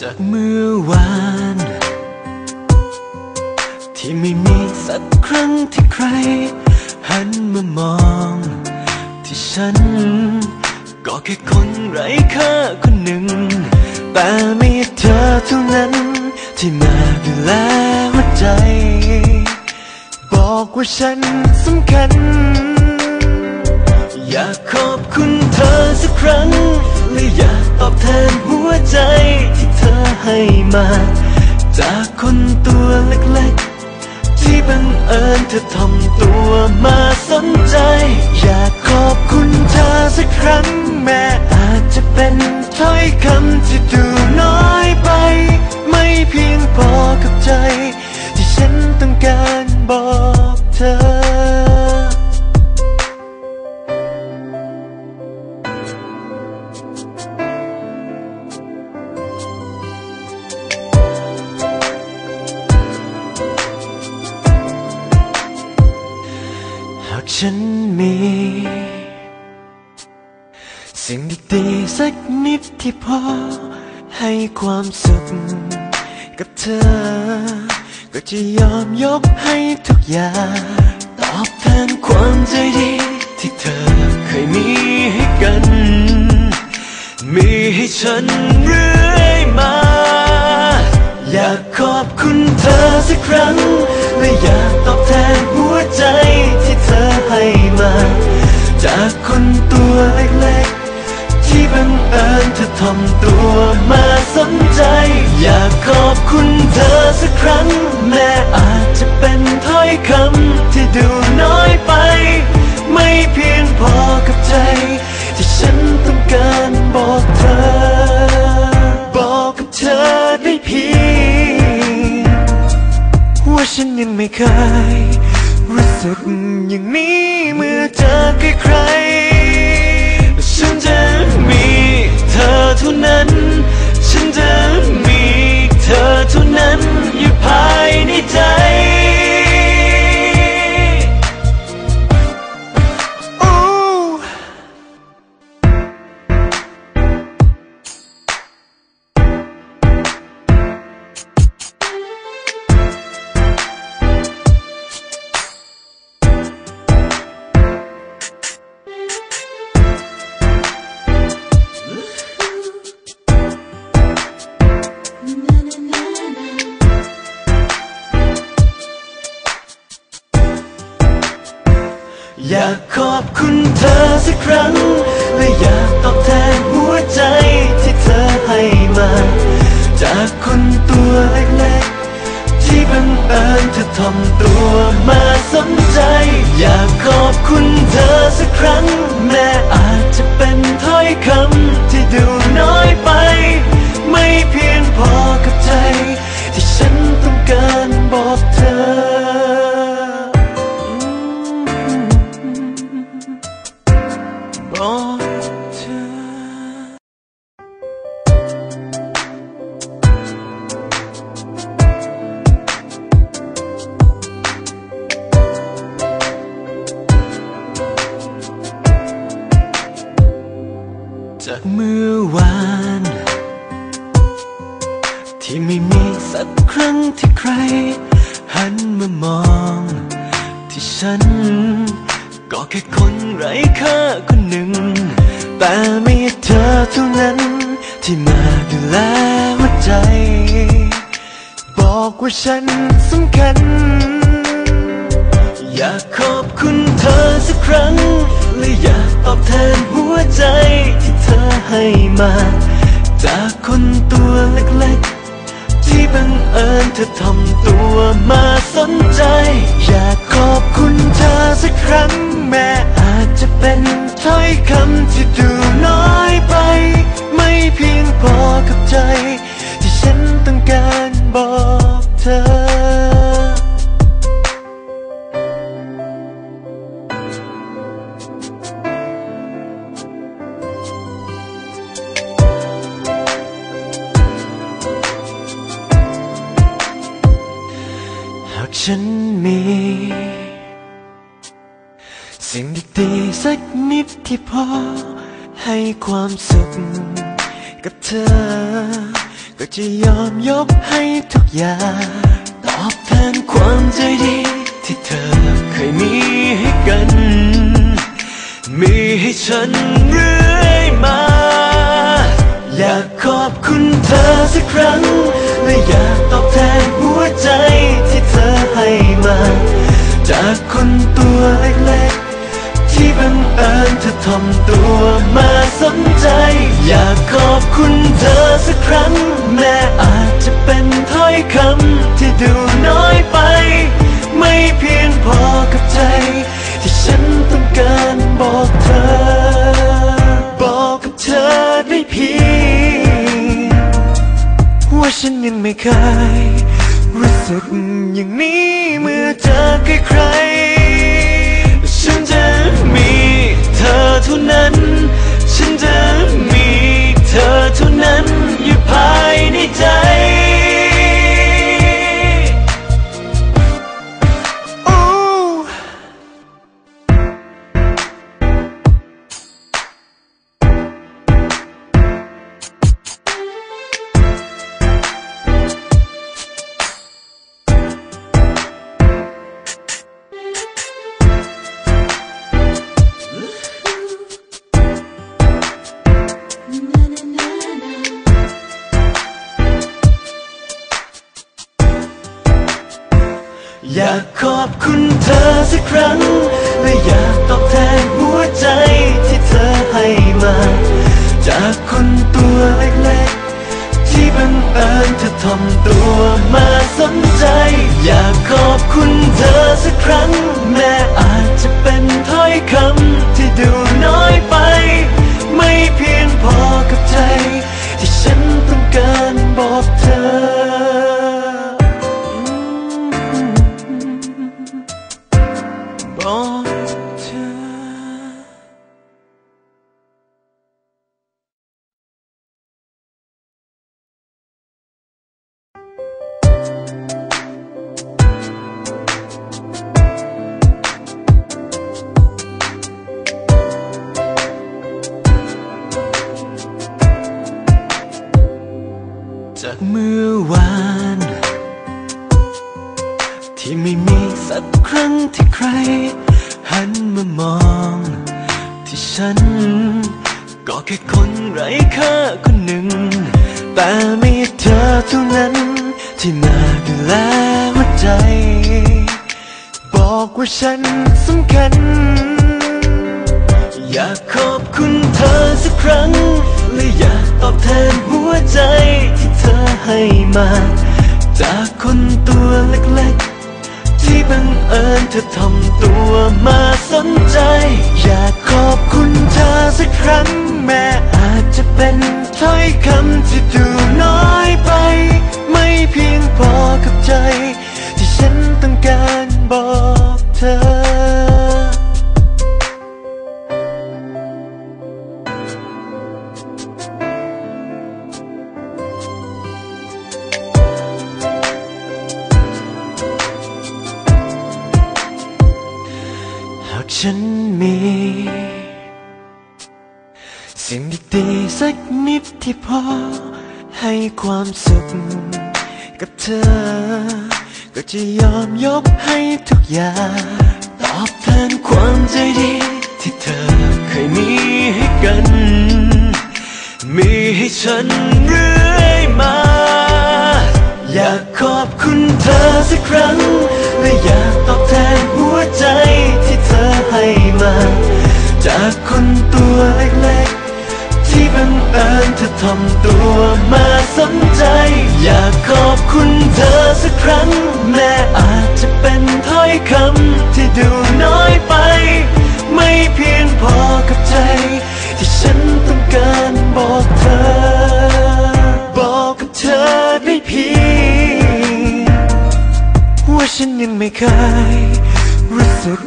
จากเมื่อวาน ที่ไม่มีสักครั้งที่ใคร หันมามอง ที่ฉัน ก็แค่คนไร้ค่าคนหนึ่ง แต่มีเธอเท่านั้น ที่มาดูแลหัวใจ บอกว่าฉันสำคัญ อยากขอบคุณเธอสักครั้ง และอยากตอบแทนหัวใจ ให้มา จากคนตัวเล็กๆ ที่บังเอิญเธอทำตัวมาสนใจ อยากขอบคุณเธอสักครั้งแม้อาจจะเป็นถ้อยคำที่ดูน้อยไป ไม่เพียงพอกับใจ ที่ฉันต้องการบอกเธอ ฉันมี สิ่งดีๆสักนิดที่พอ ให้ความสุขกับเธอ ก็จะยอมยกให้ทุกอย่าง ตอบแทนความใจดีที่เธอเคยมีให้กัน มีให้ฉันเรื่อยมา อยากขอบคุณเธอสักครั้ง และอยากตอบแทน มา จากคนตัวเล็กๆ ที่บังเอิญเธอทำตัวมาสนใจ อยากขอบคุณเธอสักครั้ง แม้อาจจะเป็นถ้อยคำที่ดูน้อยไป ไม่เพียงพอกับใจ ที่ฉันต้องการบอกเธอ บอกกับเธอได้เพียงว่าฉันยังไม่เคย รู้สึกอย่างนี้เมื่อเจอใครๆฉันจะมีเธอเท่านั้น ฉันจะมีเธอเท่านั้นอยู่ภายในใจ อเท่านั้น ที่มาดูแลหัวใจ บอกว่าฉันสำคัญ อยากขอบคุณเธอสักครั้ง และอยากตอบแทนหัวใจที่เธอให้มา จากคนตัวเล็กๆ ที่บังเอิญเธอทำตัวมาสนใจ อยากขอบคุณเธอสักครั้ง แม้อาจจะเป็นถ้อยคำที่ดูน้อย ให้ความสุขกับเธอ ก็จะยอมยกให้ทุกอย่างตอบแทนความใจดีที่เธอเคยมีให้กัน มีให้ฉันเรื่อยมา อยากขอบคุณเธอสักครั้ง และอยากตอบแทนหัวใจที่เธอให้มา จากคนตัวเล็ก ที่บังเอิญเธอทำตัวมาสนใจ อยากขอบคุณเธอสักครั้ง แม้อาจจะเป็นถ้อยคำที่ดูน้อยไป ไม่เพียงพอกับใจ ที่ฉันต้องการบอกเธอ บอกกับเธอได้เพียงว่าฉันยังไม่เคยรู้สึกอย่างนี้เมื่อเจอใคร นั้นฉัน สักครั้ง และอยากตอบแทนหัวใจที่เธอให้มา จากคนตัวเล็กๆ ที่บังเอิญเธอทำตัวมาสนใจ อยากขอบคุณเธอสักครั้ง แม้อาจจะเป็นถ้อยคำที่ดู เมื่อวาน ที่ไม่มีสักครั้งที่ใคร หันมามอง ที่ฉัน ก็แค่คนไร้ค่าคนหนึ่ง แต่มีเธอเท่านั้น ที่มาดูแลหัวใจ บอกว่าฉันสำคัญ มา จากคนตัวเล็กๆ ที่บังเอิญเธอทำตัวมาสนใจ อยากขอบคุณเธอสักครั้งแม้อาจจะเป็นถ้อยคำที่ดูน้อยไป ไม่เพียงพอกับใจ ที่ฉันต้องการบอก เธอ ก็จะยอมยกให้ทุกอย่าง ตอบแทนความใจดี ที่เธอเคยมีให้กัน มีให้ฉันเรื่อยมา อยากขอบคุณเธอสักครั้ง และอยากตอบแทนหัวใจที่เธอให้มา จากคนตัวเล็กๆ บังเอิญเธอทำตัวมาสนใจ อยากขอบคุณเธอสักครั้ง แม้อาจจะเป็นถ้อยคำที่ดูน้อยไป ไม่เพียงพอกับใจ ที่ฉันต้องการบอกเธอ บอกกับเธอได้เพียงว่าฉันยังไม่เคยรู้สึก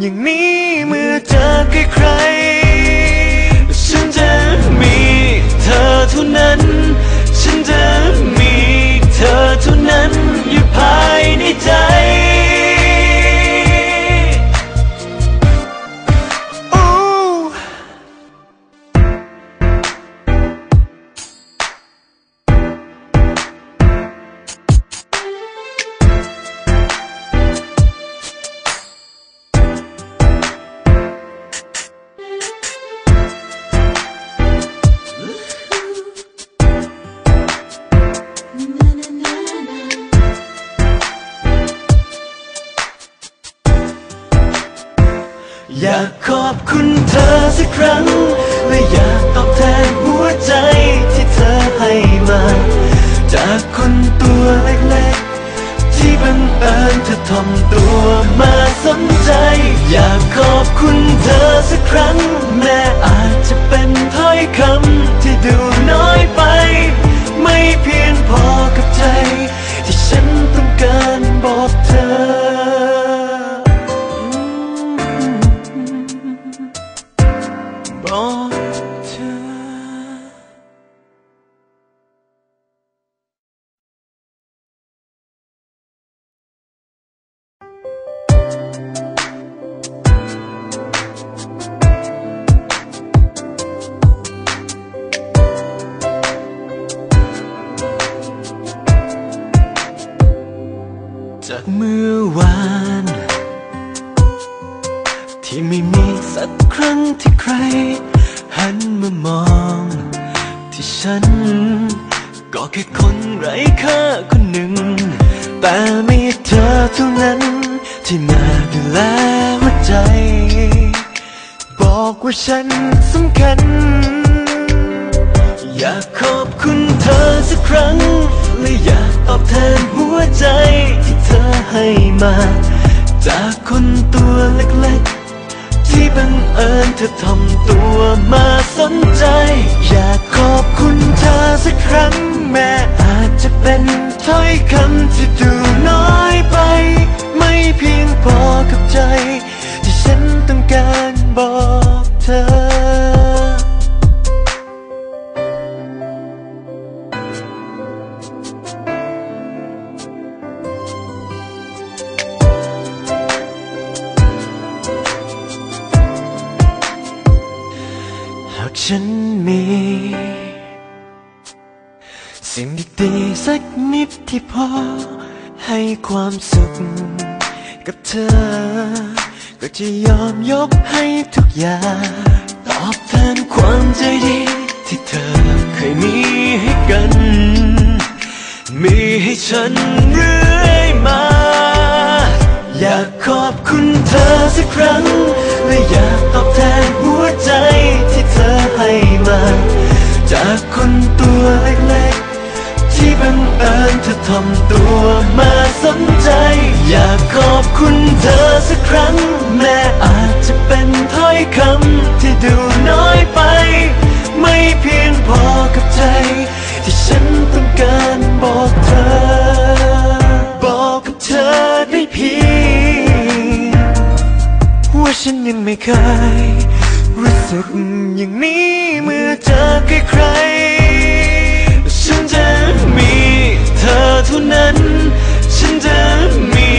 อย่างนี้ อยากขอบคุณเธอสักครั้ง และอยากตอบแทนหัวใจที่เธอให้มา จากคนตัวเล็กๆ ที่บังเอิญเธอทำตัวมาสนใจ อยากขอบคุณเธอสักครั้ง แม้อาจจะเป็นถ้อยคำที่ดูน้อยไป ไม่เพียงพอกับใจ ที่ฉันต้องการบอกเธอ ที่ไม่มีสักครั้งที่ใคร หันมามอง ที่ฉัน ก็แค่คนไร้ค่าคนหนึ่ง แต่มีเธอเท่านั้น ที่มาดูแลหัวใจ บอกว่าฉันสำคัญ อยากขอบคุณเธอสักครั้ง และอยากตอบแทนหัวใจที่เธอให้มา จากคนตัวเล็ก อิญเธอทำตัวมาสนใจ อยากขอบคุณเธอสักครั้งแม้อาจจะเป็นถ้อยคำที่ดูน้อยไป ไม่เพียงพอกับใจ ที่ฉันต้องการบอกเธอ ฉันมี สิ่งดีๆสักนิดที่พอ ให้ความสุขกับเธอ ก็จะยอมยกให้ทุกอย่าง ตอบแทนความใจดีที่เธอเคยมีให้กัน มีให้ฉันเรื่อยมา อยากขอบคุณเธอสักครั้ง และอยากตอบ จากคนตัวเล็กๆ ที่บังเอิญเธอทำตัวมาสนใจ อยากขอบคุณเธอสักครั้ง แม้อาจจะเป็นถ้อยคำที่ดูน้อยไป ไม่เพียงพอกับใจ ที่ฉันต้องการบอกเธอ บอกกับเธอได้เพียงว่าฉันยังไม่เคย รู้สึกอย่างนี้เมื่อเจอใครๆฉันจะมีเธอเท่านั้น ฉันจะมี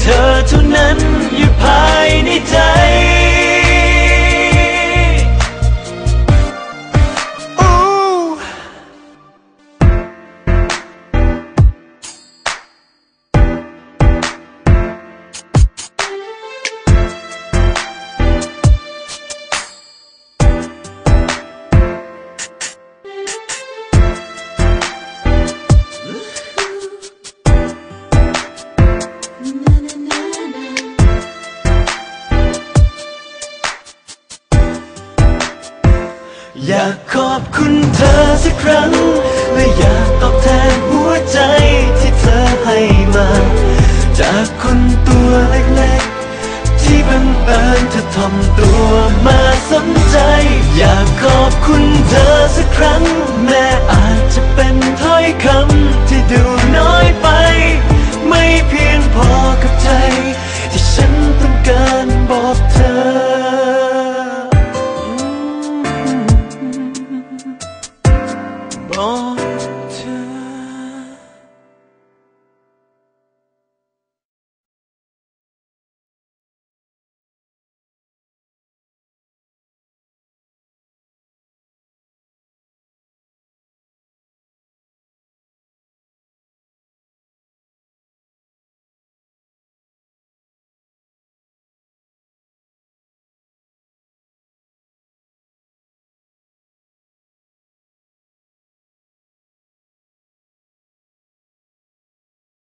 เธอเท่านั้นอยู่ภายในใจ ทำตัวมาสนใจ อยากขอบคุณเธอสักครั้ง แม้อาจจะเป็นถ้อยคำ